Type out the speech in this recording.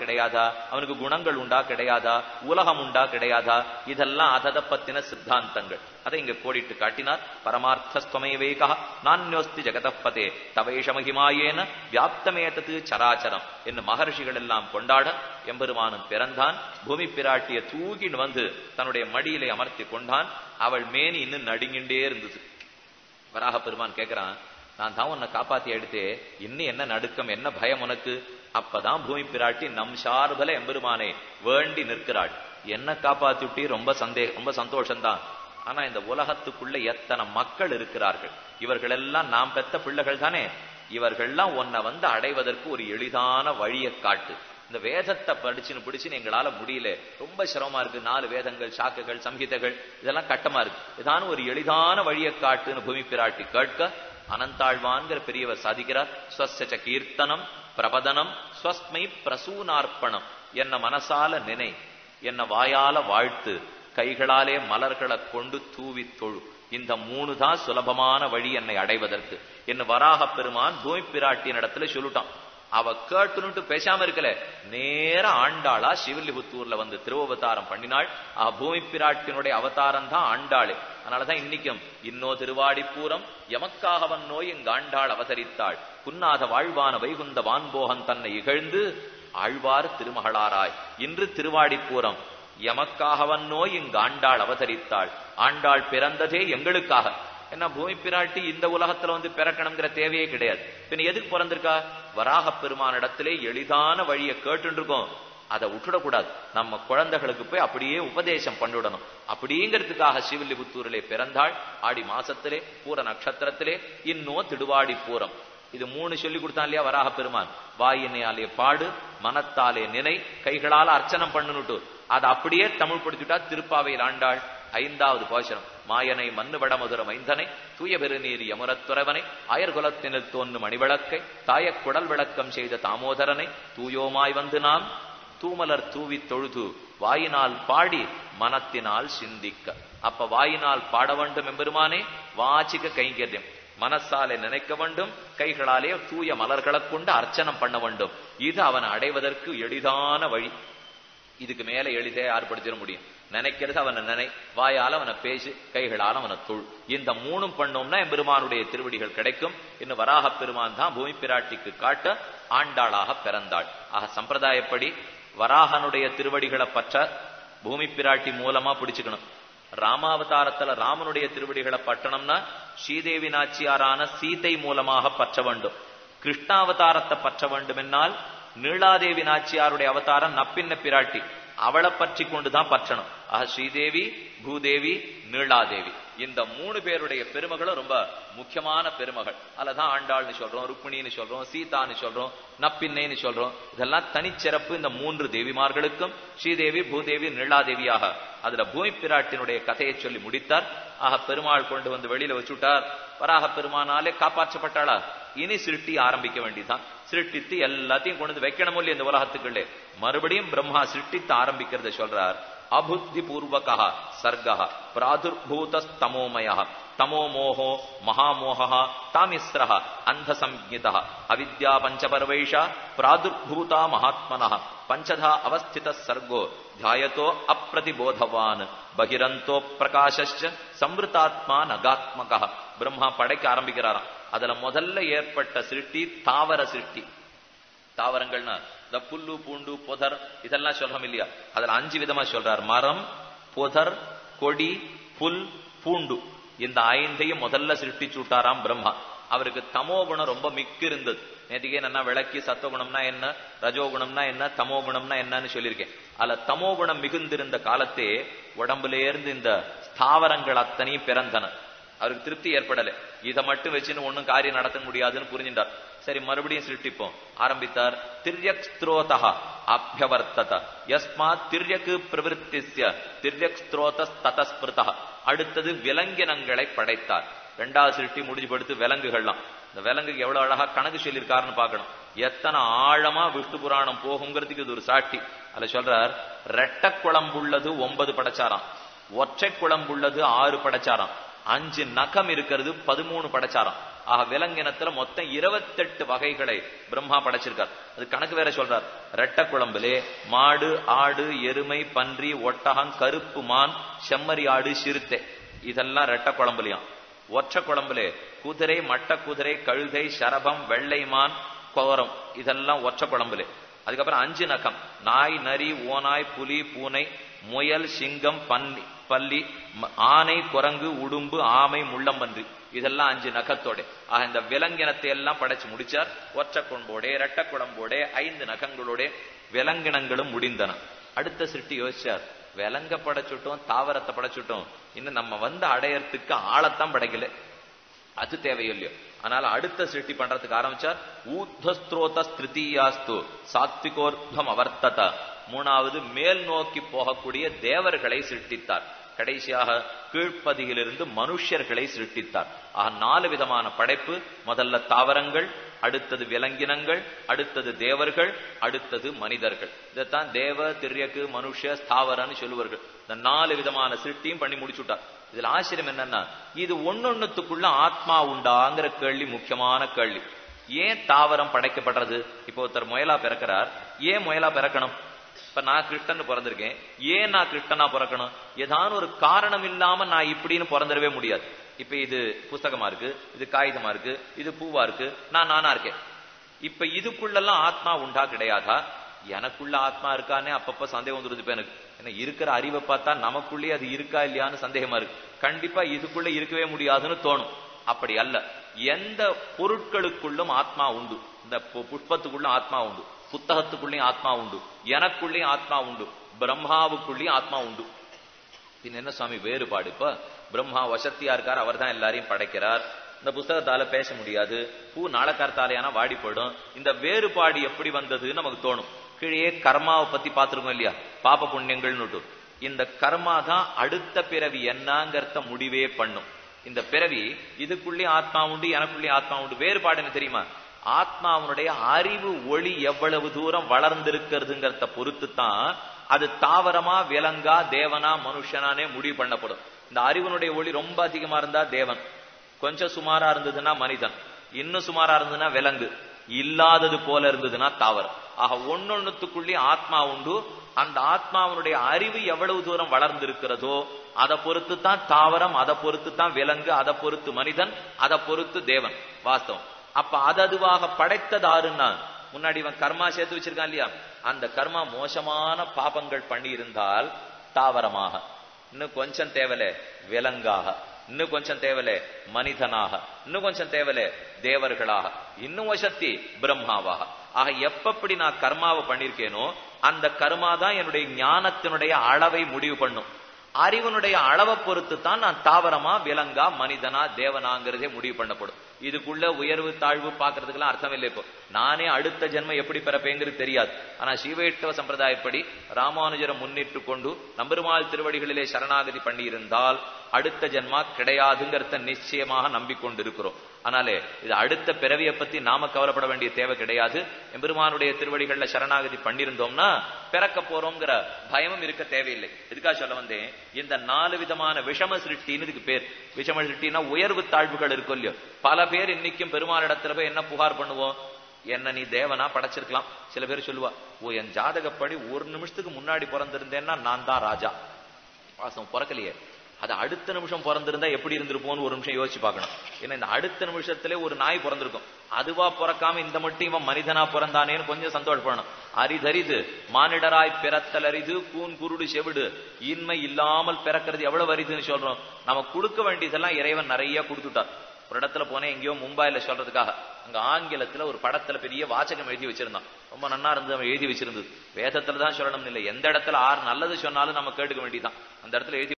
கிடையாதா? அவனுக்கு குணங்கள் உண்டா? கிடையாதா? உலகம் உண்டா? கிடையாதா? இதெல்லாம் அதத பத்தின சித்தாந்தங்கள். அதை இங்க கோடிட்டு காட்டினார். பரமார்த்தஸ்துவமைவேகா நான்யோஸ்தி ஜெகதப்பதே. தவேஷ மகிமாயேன வியாப்தமேதது சராச்சரம். என்று மகர்ஷிகள் எல்லாம் கொண்டாட எம்பெருமானும் பிறந்தான். பூமி பிராட்டிய தூக்கின்னு வந்து தன்னுடைய மடியிலே அமர்த்தி கொண்டான். அவள் மேனி இன்னும் நடுங்கிண்டே இருந்தது. வராக பெருமான் கேட்கிறான் நான் தான் உன்னை காப்பாத்தி எடுத்தே இன்னும் என்ன நடுக்கம்? என்ன பயம் உனக்கு? அப்பதான் பூமி பிராட்டி நம் சார்பல எம்பெருமானே வேண்டி நிற்கிறாள். என்ன காப்பாத்தி விட்டி ரொம்ப சந்தேகம் ரொம்ப சந்தோஷம்தான். ஆனா இந்த உலகத்துக்குள்ள எத்தனை மக்கள் இருக்கிறார்கள். இவர்கள் எல்லாம் நாம் பெத்த பிள்ளைகள் தானே. இவர்கள்லாம் உன்னை வந்து அடைவதற்கு ஒரு எளிதான வழியை காட்டு. இந்த வேதத்தை படிச்சுன்னு பிடிச்சுன்னு எங்களால முடியல. ரொம்ப சிரமமா இருக்கு. நாலு வேதங்கள் சாக்குகள் சம்ஹிதைகள் இதெல்லாம் கட்டமா இருக்கு. இதான ஒரு எளிதான வழியை காட்டுன்னு பூமி பிராட்டி கேட்க அனந்தாழ்வான்கிற பெரியவர் சாதிக்கிறார். ஸ்வஸ்ய கீர்த்தனம் பிரபதனம் ஸ்வஸ்மை பிரசூனார்ப்பணம். என்ன மனசால நினை என்ன வாயால வாழ்த்து கைகளாலே மலர்களை கொண்டு தூவி தொழு. இந்த மூணு தான் சுலபமான வழி என்னை அடைவதற்கு. என்ன வராக பெருமான் பூமி பிராட்டியின் இடத்துல சொல்லிட்டான். அவ கேட்டுனுட்டு பேசாம இருக்கல. நேர ஆண்டாளா சிவில்லிபுத்தூர்ல வந்து திருவவதாரம் பண்ணினாள். ஆ பூமி பிராட்டினுடைய அவதாரம் தான் ஆண்டாள். அதனாலதான் இன்னைக்கும் இன்னோ திருவாடிப்பூரம் எமக்காகவன் நோய் இங்கு ஆண்டாள் அவதரித்தாள். குன்னாத வாழ்வான வைகுந்த வான்போகன் தன்னை இகழ்ந்து ஆழ்வார் திருமகளாராய். இன்று திருவாடிப்பூரம் எமக்காகவன் நோய் இங்கு ஆண்டாள் அவதரித்தாள். ஆண்டாள் பிறந்ததே எங்களுக்காக. என்ன பூமி பிராட்டி இந்த உலகத்துல வந்து பிறக்கணுங்கிற தேவையே கிடையாது. பின் எதுக்கு பிறந்திருக்கா? வராக பெருமானிடத்திலே எளிதான வழியை கேட்டு இருக்கோம் அதை விட்டுடக்கூடாது. நம்ம குழந்தைகளுக்கு போய் அப்படியே உபதேசம் பண்ணிவிடணும் அப்படிங்கிறதுக்காக சிவில்லிபுத்தூரிலே பிறந்தாள். ஆடி மாசத்திலே பூர நட்சத்திரத்திலே இன்னும் திடுவாடி பூரம். இது மூணு சொல்லி கொடுத்தான் இல்லையா வராக பெருமான்? வாயினையாலே பாடு மனத்தாலே நினை கைகளால அர்ச்சனம் பண்ணுனுட்டு அதை அப்படியே தமிழ் படுத்திட்டா திருப்பாவையில் ஆண்டாள். ஐந்தாவது பாசனம் மாயனை மண்ணு வடமதுர மைந்தனை தூய பெருநீர் யமுரத்துறவனை அயர்குலத்தினில் தோன்றும் மணிவிளக்கை தாயக் குடல் விளக்கம் செய்த தாமோதரனை தூயோமாய் வந்து நாம் தூமலர் தூவி தொழுது வாயினால் பாடி மனத்தினால் சிந்திக்க. அப்ப வாயினால் பாட வேண்டும் எம்பெருமானே வாச்சிக்க கைங்கரியம் மனசாலே நினைக்க வேண்டும் கைகளாலே தூய மலர்களை கொண்டு அர்ச்சனம் பண்ண வேண்டும். இது அவன் அடைவதற்கு எளிதான வழி. இதுக்கு மேல எளிதே ஏற்படுத்திட முடியும். நினைக்கிறது அவனை நினை வாயால் அவனை பேசு கைகளால் அவனை தொழ். இந்த மூணும் பண்ணோம்னா எம்பெருமானுடைய திருவடிகள் கிடைக்கும். இன்னும் வராக பெருமான் தான் பூமி பிராட்டிக்கு காட்ட ஆண்டாளாக பிறந்தாள். ஆக சம்பிரதாயப்படி வராகனுடைய திருவடிகளை பற்ற பூமி பிராட்டி மூலமா பிடிச்சுக்கணும். ராமாவதாரத்துல ராமனுடைய திருவடிகளை பற்றணும்னா ஸ்ரீதேவி நாச்சியாரான சீதை மூலமாக பற்ற வேண்டும். கிருஷ்ணாவதாரத்தை பற்ற வேண்டும் என்னால் நீளாதேவி நாச்சியாருடைய அவதாரம் நப்பின்ன பிராட்டி. அவளை பற்றி கொண்டுதான் பற்றணும். ஆக ஸ்ரீதேவி பூதேவி நீளாதேவி இந்த மூணு பேருடைய பெருமகளும் ரொம்ப முக்கியமான பெருமகள். அல்லதான் ஆண்டாள்னு சொல்றோம் ருக்மிணின்னு சொல்றோம் சீதான்னு சொல்றோம் நப்பின்னைன்னு சொல்றோம். இதெல்லாம் தனிச்சிறப்பு இந்த மூன்று தேவிமார்களுக்கும் ஸ்ரீதேவி பூதேவி நீளாதேவியாக அதுல பூமி பிராட்டினுடைய கதையை சொல்லி முடித்தார். ஆக பெருமாள் கொண்டு வந்து வெளியில வச்சுட்டார். வராக பெருமானாலே காப்பாற்றப்பட்டாளா? இனி சிருட்டி ஆரம்பிக்க வேண்டியதுதான். சிருஷ்டித்து எல்லாத்தையும் கொண்டு வைக்கணும் இல்லையா இந்த உலகத்துக்குள்ளே. மறுபடியும் பிரம்மா சிருஷ்டித்து ஆரம்பிக்கிறத சொல்றார். அபுத்தி பூர்வக சர்க பிராதுர்பூதஸ்தமோமய தமோ மோகோ மகாமோக தாமிஸ்ர அந்த சம்ஹித அவித்யா பஞ்சபர்வைஷ பிராதுர்பூதா மகாத்மன பஞ்சதா அவஸ்தித சர்கோ தியாயத்தோ அப்பிரதிபோதவான் பகிரந்தோ பிரகாஷ்ச சம்ருதாத்மா நகாத்மக பிரம்மா படைக்க ஆரம்பிக்கிறாராம். அதுல முதல்ல ஏற்பட்ட சிருஷ்டி தாவர சிருஷ்டி. தாவரங்கள்னா இந்த புல்லு பூண்டு புதர் இதெல்லாம் சொல்றோம் இல்லையா? அதுல அஞ்சு விதமா சொல்றார். மரம் புதர் கொடி புல் பூண்டு. இந்த ஐந்தையும் முதல்ல சிருஷ்டிச்சு விட்டாராம் பிரம்மா. அவருக்கு தமோ குணம் ரொம்ப மிக்க இருந்தது நேற்றுக்கே என்ன விளக்கி சத்துவகுணம்னா என்ன ரஜோகுணம்னா என்ன தமோ குணம்னா என்னன்னு சொல்லியிருக்கேன். அதுல தமோ குணம் மிகுந்திருந்த காலத்தே உடம்புல இருந்து இந்த ஸ்தாவரங்கள் அத்தனையும் பிறந்தன. அவருக்கு திருப்தி ஏற்படல. இதை மட்டும் வச்சுன்னு ஒண்ணும் காரியம் நடத்த முடியாதுன்னு புரிஞ்சின்றார் சரி மறுபடியும் சிருஷ்டிப்போம். ஆரம்பித்தார் திரியக் ஸ்திரோதா அபியவர்த்தத. யஸ்மாத் திரியக்கு பிரவருத்திஸ்ய திரியக் ஸ்திரோத ததஸ்பிருதா அடுத்தது விலங்கினங்களை படைத்தார். ரெண்டாவது சிருஷ்டி முடிஞ்சு படுத்து விலங்குகள்லாம். இந்த விலங்குக்கு எவ்வளவு அழகா கணக்கு சொல்லியிருக்காருன்னு பார்க்கணும். எத்தனை ஆழமா விஷ்ணு புராணம் போகுங்கிறதுக்கு இது ஒரு சாட்சி. அதுல சொல்றார் ரெட்ட குழம்புள்ளது ஒன்பது படைச்சாராம். ஒற்றை குழம்புள்ளது ஆறு படைச்சாராம். அஞ்சு நகம் இருக்கிறது பதிமூணு படைச்சாராம். ஆக விலங்கினத்துல மொத்தம் இருபத்தெட்டு வகைகளை பிரம்மா படைச்சிருக்கார். அது கணக்கு வேற சொல்றார். ரெட்ட குழம்புலே மாடு ஆடு எருமை பன்றி ஒட்டகம் கருப்பு மான் செம்மறி ஆடு சிறுத்தை. இதெல்லாம் ரெட்ட குழம்புலையும். ஒற்ற குழம்புல குதிரை மட்ட குதிரை கழுதை சரபம் வெள்ளைமான் கோரம் இதெல்லாம் ஒற்ற குழம்புல அதுக்கப்புறம் அஞ்சு நகம் நாய் நரி ஓனாய் புலி பூனை முயல் சிங்கம் பன்னி பள்ளி ஆனை குரங்கு உடும்பு ஆமை முள்ளம்பன்றி. இதெல்லாம் அஞ்சு நகத்தோட ஆக இந்த விலங்கினத்தை எல்லாம் படைச்சு முடிச்சார். ஒற்ற குழம்போட ரெட்ட குழம்போட ஐந்து நகங்களோட விலங்கினங்களும் முடிந்தன. அடுத்த சிருஷ்டி யோசிச்சார். விலங்க படைச்சுட்டோம் தாவரத்தை படைச்சுட்டோம் இன்னும் நம்ம வந்து அடையறதுக்கு ஆளத்தான் படைக்கல. அது தேவையில்லையோ. அதனால அடுத்த சிருஷ்டி பண்றதுக்கு ஆரம்பிச்சார் ஊர்தஸ்திரோத திருத்தீயாஸ்து சாத்விகோர்த்தம் அவர்த்தத மூணாவது மேல் நோக்கி போகக்கூடிய தேவர்களை சிருஷ்டித்தார். கடைசியாக கீழ்ப்பதியிலிருந்து மனுஷர்களை சிருஷ்டித்தார். ஆக நாலு விதமான படைப்பு. முதல்ல தாவரங்கள் அடுத்தது விலங்கினங்கள் அடுத்தது தேவர்கள் அடுத்தது மனிதர்கள். இதைத்தான் தேவ திரியக்கு மனுஷ ஸ்தாவரன்னு சொல்லுவார்கள். இந்த நாலு விதமான சிருஷ்டியும் பண்ணி முடிச்சுட்டார். இதுல ஆச்சரியம் என்னன்னா இது ஒன்னொன்னுத்துக்குள்ள ஆத்மா உண்டாங்கிற கேள்வி முக்கியமான கேள்வி. ஏன் தாவரம் படைக்கப்படுறது இப்போ ஒருத்தர் முயலா பிறக்கிறார். ஏன் முயலா பிறக்கணும்? இப்ப நான் கிருஷ்ணன் பிறந்திருக்கேன். ஏன் நான் கிருஷ்ணனா பிறக்கணும்? ஏதான ஒரு காரணம் இல்லாம நான் இப்படின்னு பிறந்துடவே முடியாது. இப்ப இது புஸ்தகமா இருக்கு இது காகிதமா இருக்கு இது பூவா இருக்கு நான் நானா இருக்கேன். இப்ப இதுக்குள்ளெல்லாம் ஆத்மா உண்டா கிடையாதா? எனக்குள்ள ஆத்மா இருக்கானே அப்பப்ப சந்தேகம் வந்துருது இப்ப எனக்கு. ஏன்னா இருக்கிற அறிவை பார்த்தா நமக்குள்ளேயே அது இருக்கா இல்லையான்னு சந்தேகமா இருக்கு. கண்டிப்பா இதுக்குள்ள இருக்கவே முடியாதுன்னு தோணும். அப்படி அல்ல. எந்த பொருட்களுக்குள்ளும் ஆத்மா உண்டு. இந்த பு- புஷ்பத்துக்குள்ள ஆத்மா உண்டு. புத்தகத்துக்குள்ளேயும் ஆத்மா உண்டு. எனக்குள்ளேயும் ஆத்மா உண்டு. பிரம்மாவுக்குள்ளேயும் ஆத்மா உண்டு. பின் என்ன சுவாமி வேறுபாடு இப்ப? பிரம்மா வசத்தியா இருக்கார் அவர் தான் எல்லாரையும் படைக்கிறார். இந்த புஸ்தகத்தால பேச முடியாது. பூ நாளக்கார்த்தாலையான வாடி போயிடும். இந்த வேறுபாடு எப்படி வந்ததுன்னு நமக்கு தோணும். கீழே கர்மாவை பத்தி பார்த்திருக்கோம் இல்லையா? பாப புண்ணியங்கள்னுட்டு இந்த கர்மா தான் அடுத்த பிறவி என்னங்கிறத முடிவே பண்ணும். இந்த பிறவி இதுக்குள்ளே ஆத்மா உண்டு எனக்குள்ளே ஆத்மா உண்டு வேறுபாடு என்ன தெரியுமா? ஆத்மாவனுடைய அறிவு ஒளி எவ்வளவு தூரம் வளர்ந்திருக்கிறதுங்கிறத பொறுத்து தான் அது தாவரமா விலங்கா தேவனா மனுஷனானே முடிவு பண்ணப்படும். இந்த அறிவனுடைய ஒளி ரொம்ப அதிகமா இருந்தா தேவன். கொஞ்சம் சுமாரா இருந்ததுன்னா மனிதன். இன்னும் சுமாரா இருந்ததுன்னா விலங்கு. இல்லாதது போல இருந்ததுன்னா தாவரம். ஆக ஒன்னொன்னுத்துக்குள்ளே ஆத்மா உண்டு அந்த ஆத்மாவனுடைய அறிவு எவ்வளவு தூரம் வளர்ந்திருக்கிறதோ அதை பொறுத்து தான் தாவரம் அதை பொறுத்து தான் விலங்கு அதை பொறுத்து மனிதன் அதை பொறுத்து தேவன். வாஸ்தவம். அப்ப அததுவாக படைத்ததாருன்னா முன்னாடி இவன் கர்மா சேர்த்து வச்சிருக்கான் இல்லையா? அந்த கர்மா மோசமான பாபங்கள் பண்ணி இருந்தால் தாவரமாக. இன்னும் கொஞ்சம் தேவலே விலங்காக. இன்னும் கொஞ்சம் தேவலே மனிதனாக. இன்னும் கொஞ்சம் தேவலே தேவர்களாக. இன்னும் சக்தி பிரம்மாவாக. ஆக எப்படி நான் கர்மாவை பண்ணிருக்கேனோ அந்த கர்மா தான் என்னுடைய ஞானத்தினுடைய அளவை முடிவு பண்ணும். அறிவனுடைய அளவை பொறுத்து தான் நான் தாவரமா விலங்கா மனிதனா தேவனாங்கிறதே முடிவு பண்ணப்படும். இதுக்குள்ள உயர்வு தாழ்வு பாக்குறதுக்கெல்லாம் அர்த்தம் இல்லை இப்போ. நானே அடுத்த ஜென்மம் எப்படி பிறப்பேங்கிறது தெரியாது. ஆனா சீவைட்டவ சம்பிரதாயப்படி ராமானுஜரை முன்னிட்டு கொண்டு நம்பெருமாள் திருவடிகளிலே சரணாகதி பண்ணியிருந்தால் அடுத்த ஜென்மா கிடையாதுங்கிறத நிச்சயமாக நம்பிக்கொண்டிருக்கிறோம். ஆனாலே இது அடுத்த பிறவியை பத்தி நாம கவலைப்பட வேண்டிய தேவை கிடையாது. எம்பெருமானுடைய திருவடிகள்ல சரணாகதி பண்ணிருந்தோம்னா பிறக்க போறோங்கிற பயமும் இருக்க தேவையில்லை. இதுக்காக சொல்ல வந்தேன்? இந்த நாலு விதமான விஷம சிருஷ்டின்னு இதுக்கு பேர். விஷம சிருஷ்டினா உயர்வு தாழ்வுகள் இருக்கும் இல்லையோ. பல பேர் இன்னைக்கும் பெருமாளிடத்துல போய் என்ன புகார் பண்ணுவோம்? என்ன நீ தேவனா? படைச்சிருக்கலாம். சில பேர் சொல்லுவா ஓ என் ஜாதகப்படி ஒரு நிமிஷத்துக்கு முன்னாடி பிறந்திருந்தேன்னா நான் தான் ராஜா. வாசம் பிறக்கலையே. அது அடுத்த நிமிஷம் பிறந்திருந்தா எப்படி இருந்திருப்போம்னு ஒரு நிமிஷம் யோசிச்சு பார்க்கணும். ஏன்னா இந்த அடுத்த நிமிஷத்துல ஒரு நாய் பிறந்திருக்கும். அதுவா பிறக்காம இந்த மட்டும் இவன் மனிதனா பிறந்தானேன்னு கொஞ்சம் சந்தோஷப்படணும். அரிதரிது மானிடராய் பிறத்தல் அரிது கூன் குருடு செவிடு. இன்மை இல்லாமல் பிறக்கிறது எவ்வளவு அரிதுன்னு சொல்றோம். நம்ம கொடுக்க வேண்டியதெல்லாம் இறைவன் நிறைய கொடுத்துட்டார் ஒரு இடத்துல போனேன் எங்கேயோ மும்பாயில சொல்றதுக்காக. அங்க ஆங்கிலத்துல ஒரு படத்துல பெரிய வாசகம் எழுதி வச்சிருந்தான். ரொம்ப நன்னா இருந்தது அவன் எழுதி வச்சிருந்தது. வேதத்துல தான் சொல்லணும்னு இல்லை. எந்த இடத்துல ஆறு நல்லது சொன்னாலும் நம்ம கேட்டுக்க வேண்டியதான் அந்த இடத்துல எழுதி